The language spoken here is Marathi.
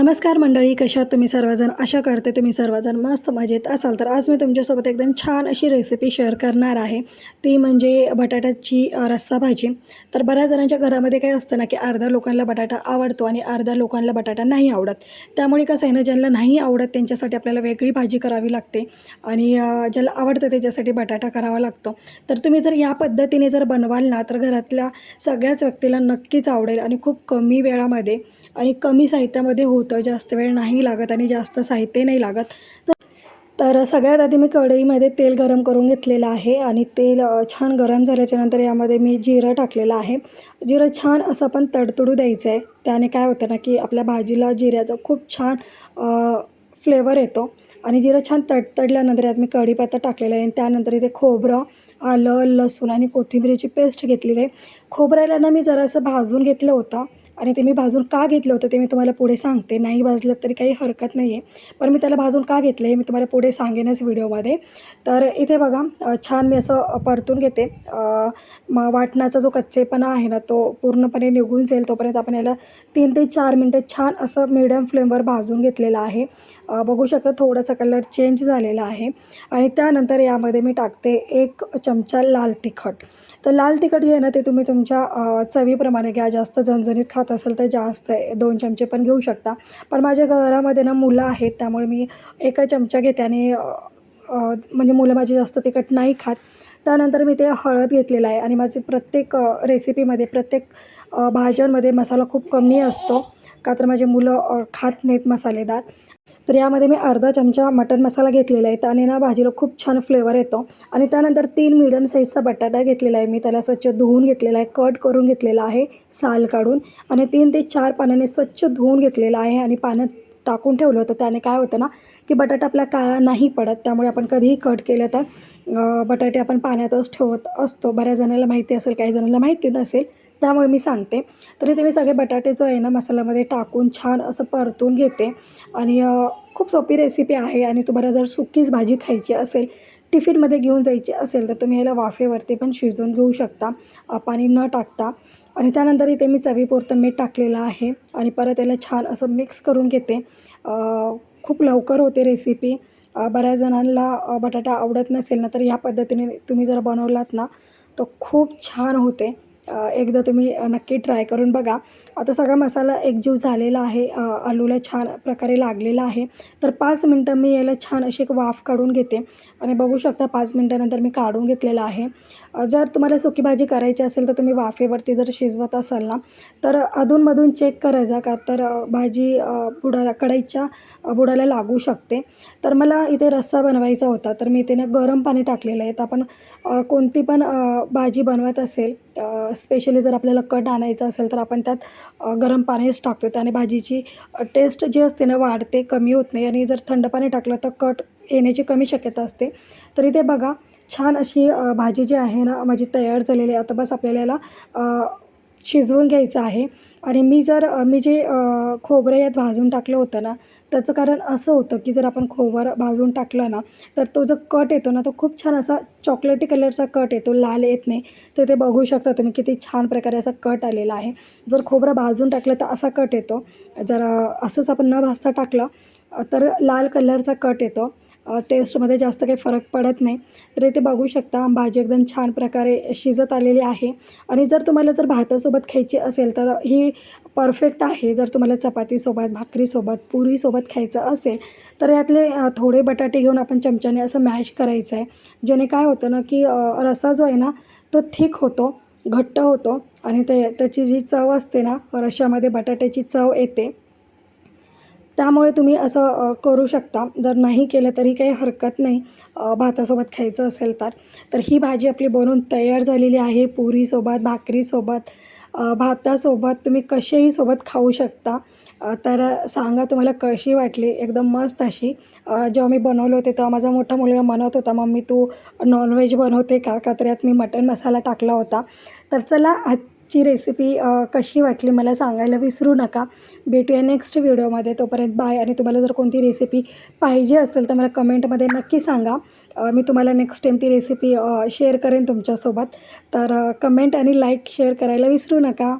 नमस्कार मंडळी कशात तुम्ही सर्वजण? अशा करते तुम्ही सर्वजण मस्त मजेत असाल. तर आज मी तुमच्यासोबत एकदम छान अशी रेसिपी शेअर करणार आहे. ती म्हणजे बटाट्याची रस्सा भाजी. तर बऱ्याच जणांच्या घरामध्ये काय असतं ना की अर्ध्या लोकांना बटाटा आवडतो आणि अर्ध्या लोकांना बटाटा नाही आवडत. त्यामुळे कसं आहे ना ज्यांना नाही आवडत त्यांच्यासाठी आपल्याला वेगळी भाजी करावी लागते आणि ज्याला आवडतं त्याच्यासाठी बटाटा करावा लागतो. तर तुम्ही जर या पद्धतीने जर बनवाल ना तर घरातल्या सगळ्याच व्यक्तीला नक्कीच आवडेल आणि खूप कमी वेळामध्ये आणि कमी साहित्यामध्ये होत जास्त वेळ नाही लागत आणि जास्त साहित्य नाही लागत. तर सगळ्यात आधी मी कढईमध्ये तेल गरम करून घेतलेलं आहे आणि तेल छान गरम झाल्याच्यानंतर यामध्ये मी जिरं टाकलेलं आहे. जिरं छान असं पण तडतडू द्यायचं आहे त्याने काय होतं ना की आपल्या भाजीला जिऱ्याचा खूप छान फ्लेवर येतो. आणि जिरं छान तडतडल्यानंतर यात मी कढीपत्ता टाकलेला आहे आणि त्यानंतर इथे खोबरं आलं लसूण आणि कोथिंबिरीची पेस्ट घेतलेली आहे. खोबऱ्याला ना मी जरासं भाजून घेतलं होतं. आणि ते मी भाजून का घेतलं होतं ते मी तुम्हाला पुढे सांगते. नाही भाजलं तरी काही हरकत नाही आहे पण मी त्याला भाजून का घेतलं आहे मी तुम्हाला पुढे सांगेनच व्हिडिओमध्ये. तर इथे बघा छान मी असं परतून घेते. मग वाटणाचा जो कच्चेपणा आहे ना तो पूर्णपणे निघून जाईल. तोपर्यंत आपण याला तीन ते चार मिनटं छान असं मिडियम फ्लेमवर भाजून घेतलेलं आहे. बघू शकता थोडासा कलर चेंज झालेला आहे. आणि त्यानंतर यामध्ये मी टाकते एक चमचा लाल तिखट. तर लाल तिखट जे आहे ना ते तुम्ही तुमच्या चवीप्रमाणे घ्या. जास्त झणझणीत खात असेल तर जास्त दोन चमचे पण घेऊ शकता. पण माझ्या घरामध्ये ना मुलं आहेत त्यामुळे मी एका चमचा घेते आणि म्हणजे मुलं माझी जास्त तिखट नाही खात. त्यानंतर मी ते हळद घेतलेलं आहे आणि माझी प्रत्येक रेसिपीमध्ये प्रत्येक भाज्यांमध्ये मसाला खूप कमी असतो. का तर माझे मुलं खात नाहीत मसालेदार. तर यामध्ये मी अर्धा चमचा मटन मसाला घेतलेला आहे. त्याने ना भाजीला खूप छान फ्लेवर येतो. आणि त्यानंतर तीन मिडियम साईजचा बटाटा घेतलेला आहे. मी त्याला स्वच्छ धुवून घेतलेला आहे. कट करून घेतलेला आहे. साल काढून. आणि तीन ते चार पाण्याने स्वच्छ धुवून घेतलेला आहे. आणि पाण्यात टाकून ठेवलं होतं. त्याने काय होतं ना की बटाटा आपला काळा नाही पडत. त्यामुळे आपण कधीही कट केलं तर बटाटे आपण पाण्यातच ठेवत असतो. बऱ्याच जणांना माहिती असेल काही जणांना माहिती नसेल. त्यामुळे मी सांगते. तरी ते मी सगळे बटाटे जो आहे ना मसाल्यामध्ये टाकून छान असं परतून घेते. आणि खूप सोपी रेसिपी आहे आणि तुम्हाला जर सुकीच भाजी खायची असेल टिफिनमध्ये घेऊन जायची असेल तर तुम्ही याला वाफेवरती पण शिजवून घेऊ शकता. पाणी न टाकता. आणि त्यानंतर इथे मी चवीपुरतं मीठ टाकलेलं आहे. आणि परत याला छान असं मिक्स करून घेते. खूप लवकर होते रेसिपी बऱ्याच जणांना बटाटा आवडत नसेल ना तर ह्या पद्धतीने तुम्ही जर बनवलात ना तो खूप छान होते. एकदा तुम्ही नक्की ट्राय करून बघा. आता सगळा मसाला एकजीव झालेला आहे. आलूला छान प्रकारे लागलेला आहे. तर पाच मिनटं मी याला छान अशी एक वाफ काढून घेते. आणि बघू शकता पाच मिनटानंतर मी काढून घेतलेला आहे. जर तुम्हाला सुकी भाजी करायची असेल तर तुम्ही वाफेवरती जर शिजवत असाल ना तर अधूनमधून चेक करायचा का? तर भाजी बुडाला कढईच्या बुडाला लागू शकते. तर मला इथे रस्सा बनवायचा होता. तर मी इथे ना गरम पाणी टाकलेलं आहे. तर आपण कोणती पण भाजी बनवत असेल स्पेशली जर आपल्याला कट आणायचं असेल तर आपण त्यात गरम पाणीच टाकतो त्याने भाजीची टेस्ट जी असते ना वाढते कमी होत नाही. आणि जर थंड पाणी टाकलं तर कट येण्याची कमी शक्यता असते. तरी ते बघा छान अशी भाजी जी आहे ना माझी तयार झालेली आहे. आता बस आपल्याला शिजवून घ्यायचं आहे. आणि मी जर मी जे खोबरं यात भाजून टाकलं होतं ना त्याचं कारण असं होतं की जर आपण खोबरं भाजून टाकलं ना तर तो जो कट येतो ना तो खूप छान असा चॉकलेटी कलरचा कट येतो लाल येत नाही. तर ते बघू शकता तुम्ही किती छान प्रकारे असा कट आलेला आहे. जर खोबरं भाजून टाकलं तर असा कट येतो. जर असंच आपण न भाजता टाकलं तर लाल कलरचा कट येतो. टेस्टमध्ये जास्त काही फरक पडत नाही. तर इथे बघू शकता भाजी एकदम छान प्रकारे शिजत आलेली आहे. आणि जर तुम्हाला जर भातासोबत खायची असेल तर ही परफेक्ट आहे. जर तुम्हाला चपातीसोबत भाकरीसोबत पुरीसोबत खायचं असेल तर यातले थोडे बटाटे घेऊन आपण चमच्याने असं मॅश करायचं आहे. ज्याने काय होतं ना की रसा रस्सा जो आहे ना तो थिक होतो घट्ट होतो. आणि ते त्याची जी चव असते ना रशामध्ये बटाट्याची चव येते. त्यामुळे तुम्ही असं करू शकता. जर नाही केलं तरी काही हरकत नाही. भातासोबत खायचं असेल तर. तर ही भाजी आपली बनवून तयार झालेली आहे. पुरीसोबत भाकरीसोबत भातासोबत तुम्ही कसेही सोबत खाऊ शकता. तर सांगा तुम्हाला कशी वाटली? एकदम मस्त अशी. जेव्हा मी बनवले होते तेव्हा माझा मोठा मुलगा म्हणत होता मम्मी तू नॉनव्हेज बनवते का? का तर यात मी मटण मसाला टाकला होता. तर चला ची रेसिपी कशी वाटली मला सांगायला विसरू नका. भेटूया नेक्स्ट व्हिडिओमध्ये तोपर्यंत बाय आणि तुम्हाला जर कोणती रेसिपी पाहिजे असेल तर मला कमेंटमध्ये नक्की सांगा. मी तुम्हाला नेक्स्ट टाईम ती रेसिपी शेअर करेन तुमच्यासोबत. तर कमेंट आणि लाईक शेअर करायला विसरू नका.